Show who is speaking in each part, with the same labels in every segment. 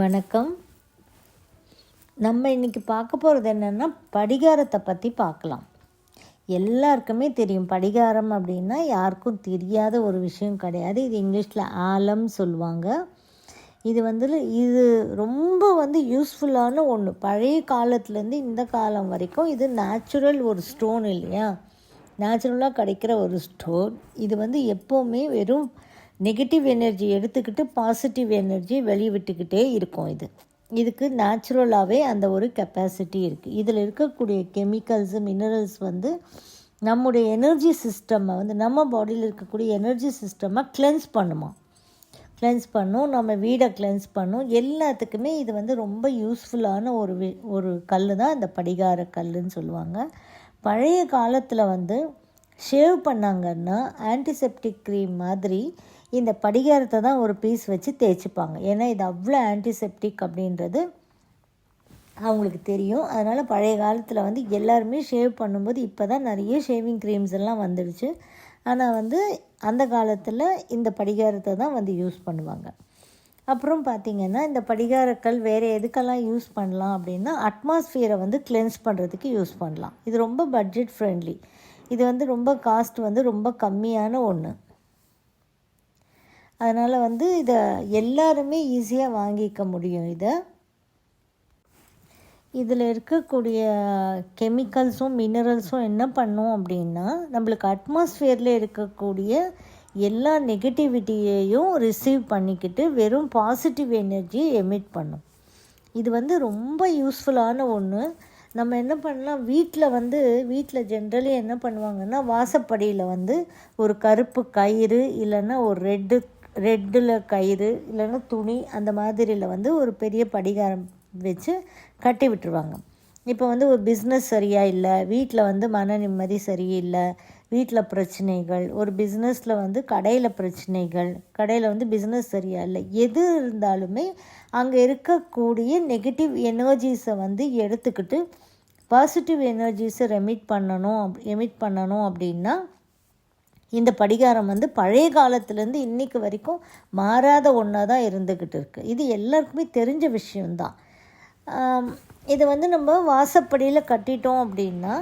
Speaker 1: வணக்கம். நம்ம இன்றைக்கி பார்க்க போகிறது என்னென்னா படிகாரத்தை பற்றி பார்க்கலாம். எல்லாருக்குமே தெரியும் படிகாரம் அப்படின்னா யாருக்கும் தெரியாத ஒரு விஷயம் கிடையாது. இது இங்கிலீஷில் ஆலம் சொல்லுவாங்க. இது வந்து இது ரொம்ப வந்து யூஸ்ஃபுல்லான ஒன்று பழைய காலத்துலேருந்து இந்த காலம் வரைக்கும் இது நேச்சுரல் ஒரு ஸ்டோன் இல்லையா? நேச்சுரலாக கிடைக்கிற ஒரு ஸ்டோன் இது வந்து எப்போவுமே வெறும் நெகட்டிவ் எனர்ஜி எடுத்துக்கிட்டு பாசிட்டிவ் எனர்ஜி வெளிவிட்டுக்கிட்டே இருக்கும் இது. இதுக்கு நேச்சுரலாகவே அந்த ஒரு கெப்பாசிட்டி இருக்குது இதில் இருக்கக்கூடிய கெமிக்கல்ஸு மினரல்ஸ் வந்து நம்முடைய எனர்ஜி சிஸ்டம்மை வந்து நம்ம பாடியில் இருக்கக்கூடிய எனர்ஜி சிஸ்டம்மை கிளென்ஸ் பண்ணுமா? கிளென்ஸ் பண்ணும் நம்ம வீடை கிளென்ஸ் பண்ணும். எல்லாத்துக்குமே இது வந்து ரொம்ப யூஸ்ஃபுல்லான ஒரு வி ஒரு கல் தான் இந்த படிகார கல்லுன்னு சொல்லுவாங்க. பழைய காலத்தில் வந்து ஷேவ் பண்ணாங்கன்னா ஆன்டிசெப்டிக் க்ரீம் மாதிரி இந்த படிகாரத்தை தான் ஒரு பீஸ் வச்சு தேய்ச்சிப்பாங்க. ஏன்னா இது அவ்வளோ ஆன்டிசெப்டிக் அப்படின்றது அவங்களுக்கு தெரியும். அதனால் பழைய காலத்தில் வந்து எல்லாருமே ஷேவ் பண்ணும்போது இப்போ தான் நிறைய ஷேவிங் க்ரீம்ஸ் எல்லாம் வந்துடுச்சு. ஆனால் வந்து அந்த காலத்தில் இந்த படிகாரத்தை தான் வந்து யூஸ் பண்ணுவாங்க. அப்புறம் பார்த்திங்கன்னா இந்த படிகாரக்கல் வேறு எதுக்கெல்லாம் யூஸ் பண்ணலாம் அப்படின்னா அட்மாஸ்ஃபியரை வந்து கிளென்ஸ் பண்ணுறதுக்கு யூஸ் பண்ணலாம். இது ரொம்ப பட்ஜெட் ஃப்ரெண்ட்லி இது வந்து ரொம்ப காஸ்ட் வந்து ரொம்ப கம்மியான ஒன்று அதனால் வந்து இதை எல்லாருமே ஈஸியாக வாங்கிக்க முடியும் இதை. இதில் இருக்கக்கூடிய கெமிக்கல்ஸும் மினரல்ஸும் என்ன பண்ணும் அப்படின்னா நம்மளுக்கு அட்மாஸ்ஃபியரில் இருக்கக்கூடிய எல்லா நெகட்டிவிட்டியையும் ரிசீவ் பண்ணிக்கிட்டு வெறும் பாசிட்டிவ் எனர்ஜி எமிட் பண்ணும். இது வந்து ரொம்ப யூஸ்ஃபுல்லான ஒன்று நம்ம என்ன பண்ணலாம் வீட்டில் வந்து வீட்டில் ஜென்ரலி என்ன பண்ணுவாங்கன்னா வாசப்படியில் வந்து ஒரு கருப்பு கயிறு இல்லைன்னா ஒரு ரெட்டு ரெட்டில் கயிறு இல்லைன்னா துணி அந்த மாதிரியில் வந்து ஒரு பெரிய படிகாரம் வச்சு கட்டி விட்டுருவாங்க. இப்போ வந்து ஒரு பிஸ்னஸ் சரியாக இல்லை வீட்டில் வந்து மன நிம்மதி சரியில்லை வீட்டில் பிரச்சனைகள் ஒரு பிஸ்னஸில் வந்து கடையில் பிரச்சனைகள் கடையில் வந்து பிஸ்னஸ் சரியாக இல்லை எது இருந்தாலுமே அங்கே இருக்கக்கூடிய நெகட்டிவ் எனர்ஜிஸை வந்து எடுத்துக்கிட்டு பாசிட்டிவ் எனர்ஜிஸை ரெமிட் பண்ணணும் எமிட் பண்ணணும் அப்படின்னா இந்த படிகாரம் வந்து பழைய காலத்துலேருந்து இன்றைக்கு வரைக்கும் மாறாத ஒன்றா தான் இருந்துக்கிட்டு இருக்குது இது எல்லாருக்குமே தெரிஞ்ச விஷயந்தான் இதை வந்து நம்ம வாசப்படியில் கட்டிட்டோம் அப்படின்னா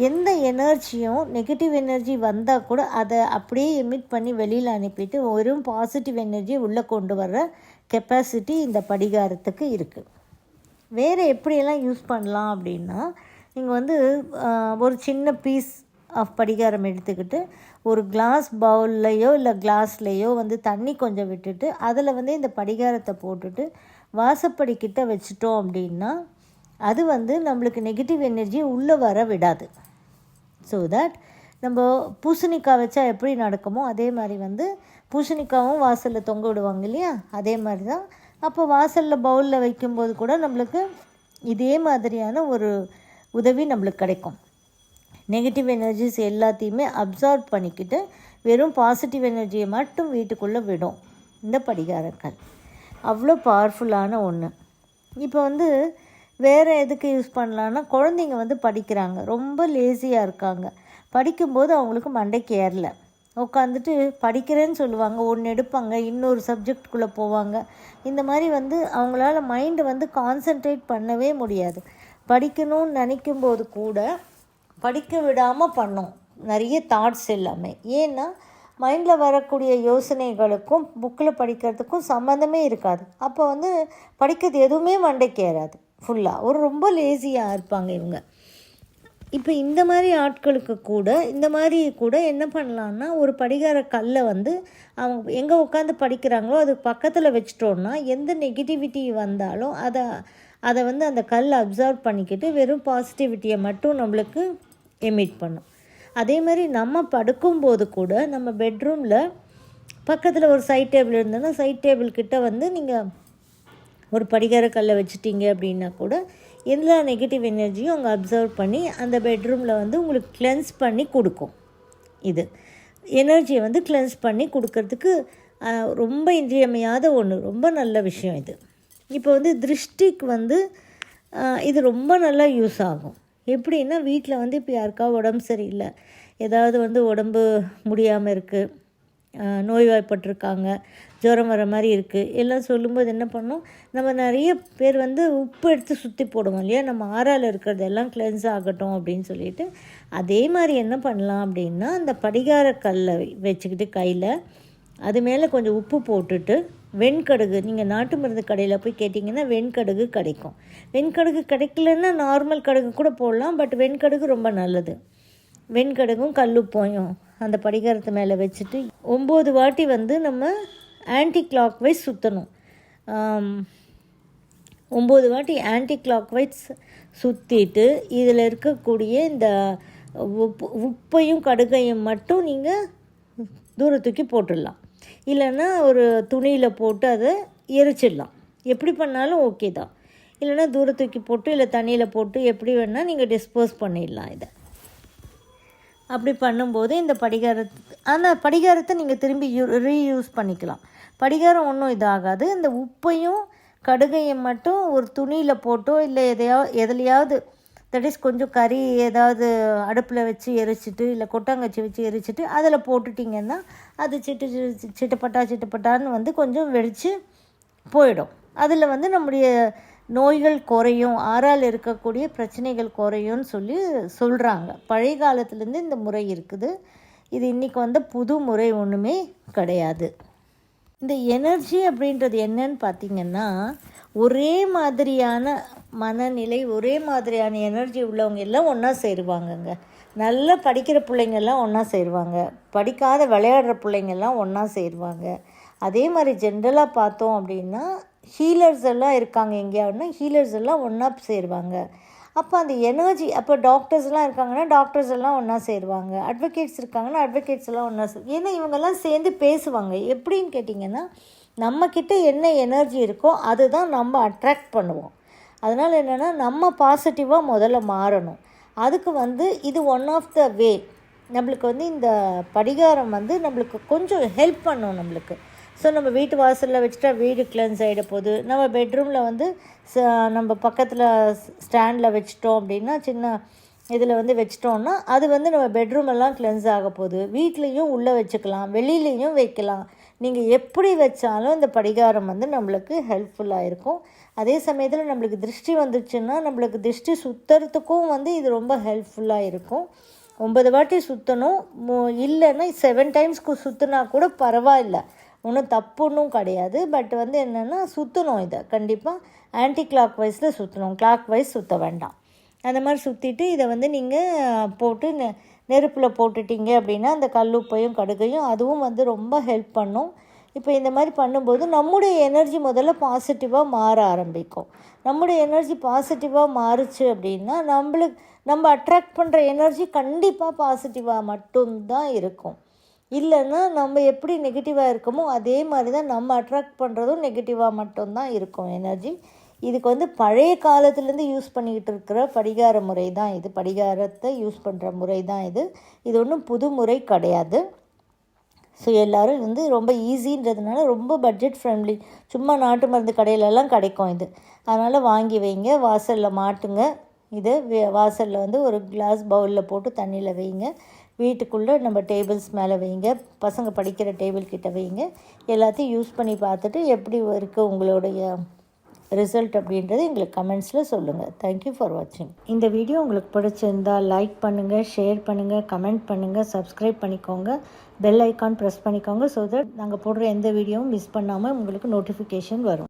Speaker 1: எந்த எனர்ஜியும் நெகட்டிவ் எனர்ஜி வந்தால் கூட அதை அப்படியே எமிட் பண்ணி வெளியில் அனுப்பிட்டு வெறும் பாசிட்டிவ் எனர்ஜி உள்ளே கொண்டு வர்ற கெப்பாசிட்டி இந்த படிகாரத்துக்கு இருக்குது வேறு எப்படியெல்லாம் யூஸ் பண்ணலாம் அப்படின்னா நீங்கள் வந்து ஒரு சின்ன பீஸ் ஆஃப் படிகாரம் எடுத்துக்கிட்டு ஒரு கிளாஸ் பவுல்லையோ இல்லை கிளாஸ்லேயோ வந்து தண்ணி கொஞ்சம் விட்டுட்டு அதில் வந்து இந்த படிகாரத்தை போட்டுட்டு வாசப்படி கிட்ட வச்சிட்டோம் அப்படின்னா அது வந்து நம்மளுக்கு நெகட்டிவ் எனர்ஜி உள்ளே வர விடாது. ஸோ தட் நம்ம பூசணிக்காய் வச்சா எப்படி நடக்குமோ அதே மாதிரி வந்து பூசணிக்காவும் வாசலில் தொங்க விடுவாங்க இல்லையா? அதே மாதிரி தான் அப்போ வாசலில் பவுலில் வைக்கும்போது கூட நம்மளுக்கு இதே மாதிரியான ஒரு உதவி நம்மளுக்கு கிடைக்கும். நெகட்டிவ் எனர்ஜிஸ் எல்லாத்தையுமே அப்சார்ப் பண்ணிக்கிட்டு வெறும் பாசிட்டிவ் எனர்ஜியை மட்டும் வீட்டுக்குள்ளே விடும். இந்த படிகாரங்கள். அவ்வளோ பவர்ஃபுல்லான ஒன்று இப்போ வந்து வேறு எதுக்கு யூஸ் பண்ணலான்னா குழந்தைங்க வந்து படிக்கிறாங்க. ரொம்ப லேசியாக இருக்காங்க. படிக்கும்போது அவங்களுக்கு மண்டைக்கு ஏறல உட்காந்துட்டு படிக்கிறேன்னு சொல்லுவாங்க. ஒன்று எடுப்பாங்க இன்னொரு சப்ஜெக்டுக்குள்ளே போவாங்க. இந்த மாதிரி வந்து அவங்களால மைண்டு வந்து கான்சென்ட்ரேட் பண்ணவே முடியாது. படிக்கணும்னு நினைக்கும் போது கூட படிக்க விடாமல் பண்ணோம். நிறைய தாட்ஸ் எல்லாமே. ஏன்னா மைண்டில் வரக்கூடிய யோசனைகளுக்கும் புக்கில் படிக்கிறதுக்கும் சம்மந்தமே இருக்காது. அப்போ வந்து படிக்கிறது எதுவுமே மண்டைக்கு ஏறாது. ஃபுல்லாக ஒரு ரொம்ப லேசியாக இருப்பாங்க இவங்க. இப்போ இந்த மாதிரி ஆட்களுக்கு கூட இந்த மாதிரி கூட என்ன பண்ணலான்னா ஒரு படிகார கல்லை வந்து அவங்க எங்கே உட்காந்து படிக்கிறாங்களோ அது பக்கத்தில் வச்சிட்டோன்னா எந்த நெகட்டிவிட்டி வந்தாலும் அதை அதை வந்து அந்த கல் அப்சர்வ் பண்ணிக்கிட்டு வெறும் பாசிட்டிவிட்டியை மட்டும் நம்மளுக்கு எமிட் பண்ணும். அதே மாதிரி நம்ம படுக்கும்போது கூட நம்ம பெட்ரூமில் பக்கத்தில் ஒரு சைட் டேபிள் இருந்ததுன்னா சைட் டேபிள் கிட்ட வந்து நீங்கள் ஒரு படிகார கல்லை வச்சுட்டீங்க அப்படின்னா கூட எல்லா நெகட்டிவ் எனர்ஜியும் அங்கே அப்சர்வ் பண்ணி அந்த பெட்ரூமில் வந்து உங்களுக்கு கிளென்ஸ் பண்ணி கொடுக்கும். இது எனர்ஜியை வந்து கிளென்ஸ் பண்ணி கொடுக்கறதுக்கு ரொம்ப இன்றியமையாத ஒன்று ரொம்ப நல்ல விஷயம் இது. இப்போ வந்து திருஷ்டிக்கு வந்து இது ரொம்ப நல்லா யூஸ் ஆகும். எப்படின்னா வீட்டில் வந்து இப்போ யாருக்கா உடம்பு சரியில்லை. ஏதாவது வந்து உடம்பு முடியாமல் இருக்குது நோய்வாய்ப்பட்டிருக்காங்க. ஜுரம் வர மாதிரி இருக்குது எல்லாம் சொல்லும்போது என்ன பண்ணோம்? நம்ம நிறைய பேர் வந்து உப்பு எடுத்து சுற்றி போடுவோம் இல்லையா? நம்ம ஆறால் இருக்கிறது எல்லாம் கிளென்ஸ் ஆகட்டும் அப்படின்னு சொல்லிட்டு அதே மாதிரி என்ன பண்ணலாம் அப்படின்னா அந்த படிகார கல்லை வச்சுக்கிட்டு கையில் அது மேலே கொஞ்சம் உப்பு போட்டுட்டு வெண்கடுகு. நீங்கள் நாட்டு மருந்து கடையில் போய் கேட்டிங்கன்னா வெண்கடுகு கிடைக்கும். வெண்கடுகு கிடைக்கலன்னா நார்மல் கடுகு கூட போடலாம் பட் வெண்கடுகு ரொம்ப நல்லது. வெண்கடுகும் கல்லுப்போயும் அந்த படிகாரத்து மேலே வச்சுட்டு ஒம்பது வாட்டி வந்து நம்ம ஆன்டி கிளாக் வைஸ் சுற்றணும் ஒம்பது வாட்டி ஆன்டி கிளாக் வைஸ் சுற்றிட்டு இதில் இருக்கக்கூடிய இந்த உப்பு உப்பையும் கடுகையும் மட்டும் நீங்கள் தூரத்துக்கு போட்டுடலாம். இல்லைன்னா ஒரு துணியில் போட்டு அதை எரிச்சிடலாம். எப்படி பண்ணாலும் ஓகே தான். இல்லைன்னா தூரத்துக்கி போட்டு இல்லை தண்ணியில் போட்டு எப்படி வேணால் நீங்கள் டிஸ்போஸ் பண்ணிடலாம் இதை. அப்படி பண்ணும்போது இந்த படிகாரத்து ஆனால் படிகாரத்தை நீங்கள் திரும்பி யூ ரீயூஸ் பண்ணிக்கலாம். படிகாரம் ஒன்றும் இதாகாது. இந்த உப்பையும் கடுகையும் மட்டும் ஒரு துணியில் போட்டோ இல்லை எதையாவது எதுலையாவது தட் கொஞ்சம் கறி ஏதாவது அடுப்பில் வச்சு எரிச்சிட்டு இல்லை கொட்டாங்கச்சி வச்சு எரிச்சிட்டு அதில் போட்டுட்டிங்கன்னா அது சிட்டு சிட்டு சிட்டுப்பட்டா சிட்டுப்பட்டான்னு வந்து கொஞ்சம் வெடித்து போயிடும். அதில் வந்து நம்முடைய நோய்கள் குறையும் ஆறால் இருக்கக்கூடிய பிரச்சனைகள் குறையும்னு சொல்லி சொல்கிறாங்க பழைய காலத்துலேருந்து இந்த முறை இருக்குது. இது இன்றைக்கி வந்து புது முறை ஒன்றுமே கிடையாது. இந்த எனர்ஜி அப்படின்றது என்னன்னு பார்த்தீங்கன்னா ஒரே மாதிரியான மனநிலை ஒரே மாதிரியான எனர்ஜி உள்ளவங்க எல்லாம் ஒன்றா சேருவாங்கங்க. நல்லா படிக்கிற பிள்ளைங்கள்லாம் ஒன்றா சேருவாங்க. படிக்காத விளையாடுற பிள்ளைங்கள்லாம் ஒன்றா சேருவாங்க. அதே மாதிரி ஜென்ரலாக பார்த்தோம் அப்படின்னா ஹீலர்ஸ் எல்லாம் இருக்காங்க எங்கேயாவதுனா ஹீலர்ஸ் எல்லாம் ஒன்றா சேருவாங்க. அப்போ அந்த எனர்ஜி அப்போ டாக்டர்ஸ்லாம் இருக்காங்கன்னா டாக்டர்ஸ் எல்லாம் ஒன்றா சேருவாங்க. அட்வொகேட்ஸ் இருக்காங்கன்னா அட்வொகேட்ஸ் எல்லாம் ஒன்றா சே ஏன்னா இவங்கெல்லாம் சேர்ந்து பேசுவாங்க. எப்படின்னு கேட்டிங்கன்னா நம்மக்கிட்ட என்ன எனர்ஜி இருக்கோ அதுதான் நம்ம அட்ராக்ட் பண்ணுவோம். அதனால் என்னென்னா நம்ம பாசிட்டிவாக முதல்ல மாறணும். அதுக்கு வந்து இது ஒன் ஆஃப் த வே நம்மளுக்கு வந்து இந்த படிகாரம் வந்து நம்மளுக்கு கொஞ்சம் ஹெல்ப் பண்ணும் நம்மளுக்கு. ஸோ நம்ம வீட்டு வாசலில் வச்சுட்டா வீடு கிளென்ஸ் ஆகிட போகுது. நம்ம பெட்ரூமில் வந்து ச நம்ம பக்கத்தில் ஸ்டாண்டில் வச்சிட்டோம் அப்படின்னா சின்ன இதில் வந்து வச்சிட்டோம்னா அது வந்து நம்ம பெட்ரூம் எல்லாம் கிளென்ஸ் ஆக போகுது. வீட்லேயும் உள்ளே வச்சுக்கலாம் வெளியிலையும் வைக்கலாம். நீங்கள் எப்படி வச்சாலும் இந்த படிகாரம் வந்து நம்மளுக்கு ஹெல்ப்ஃபுல்லாக இருக்கும். அதே சமயத்தில் நம்மளுக்கு திருஷ்டி வந்துச்சுன்னா நம்மளுக்கு திருஷ்டி சுற்றுறதுக்கும் வந்து இது ரொம்ப ஹெல்ப்ஃபுல்லாக இருக்கும். ஒன்பது வாட்டி சுற்றணும் இல்லைன்னா செவன் டைம்ஸ்க்கு சுற்றினா கூட பரவாயில்ல. ஒன்றும் தப்புன்னும் கிடையாது. பட் வந்து என்னென்னா சுற்றணும் இதை. கண்டிப்பாக ஆன்டி கிளாக் வைஸில் சுற்றணும் கிளாக் வைஸ் சுற்ற வேண்டாம். அந்த மாதிரி சுற்றிட்டு இதை வந்து நீங்கள் போட்டு நெ நெருப்பில் போட்டுட்டீங்க அப்படின்னா அந்த கல்லுப்பையும் கடுகையும் அதுவும் வந்து ரொம்ப ஹெல்ப் பண்ணும். இப்போ இந்த மாதிரி பண்ணும்போது நம்முடைய எனர்ஜி முதல்ல பாசிட்டிவாக மாற ஆரம்பிக்கும். நம்முடைய எனர்ஜி பாசிட்டிவாக மாறுச்சு அப்படின்னா நம்மளுக்கு நம்ம அட்ராக்ட் பண்ணுற எனர்ஜி கண்டிப்பாக பாசிட்டிவாக மட்டும்தான் இருக்கும். இல்லைன்னா நம்ம எப்படி நெகட்டிவாக இருக்கோமோ அதே மாதிரி தான் நம்ம அட்ராக்ட் பண்ணுறதும் நெகட்டிவாக மட்டும்தான் இருக்கும் எனர்ஜி இதுக்கு வந்து பழைய காலத்துலேருந்து யூஸ் பண்ணிக்கிட்டு இருக்கிற படிகார முறை தான் இது. படிகாரத்தை யூஸ் பண்ணுற முறை தான் இது. இது ஒன்றும் புது முறை கிடையாது. ஸோ எல்லோரும் வந்து ரொம்ப ஈஸின்றதுனால ரொம்ப பட்ஜெட் ஃப்ரெண்ட்லி சும்மா நாட்டு மருந்து கடையிலலாம் கிடைக்கும் இது. அதனால் வாங்கி வைங்க. வாசலில் மாட்டுங்க. இதை வாசலில் வந்து ஒரு கிளாஸ் பவுலில் போட்டு தண்ணியில் வைங்க. வீட்டுக்குள்ளே நம்ம டேபிள்ஸ் மேலே வைங்க. பசங்க படிக்கிற டேபிள் கிட்ட வைங்க. எல்லாத்தையும் யூஸ் பண்ணி பார்த்துட்டு எப்படி இருக்குது உங்களுடைய ரிசல்ட் அப்படின்றது எங்களுக்கு கமெண்ட்ஸில் சொல்லுங்கள் தேங்க்யூ ஃபார் வாட்சிங் இந்த வீடியோ உங்களுக்கு பிடிச்சிருந்தா லைக் பண்ணுங்கள் ஷேர் பண்ணுங்கள் கமெண்ட் பண்ணுங்கள் சப்ஸ்கிரைப் பண்ணிக்கோங்க. பெல் ஐக்கான் ப்ரெஸ் பண்ணிக்கோங்க ஸோ தட் நாங்கள் போடுற எந்த வீடியோவும் மிஸ் பண்ணாமல் உங்களுக்கு நோட்டிஃபிகேஷன் வரும்.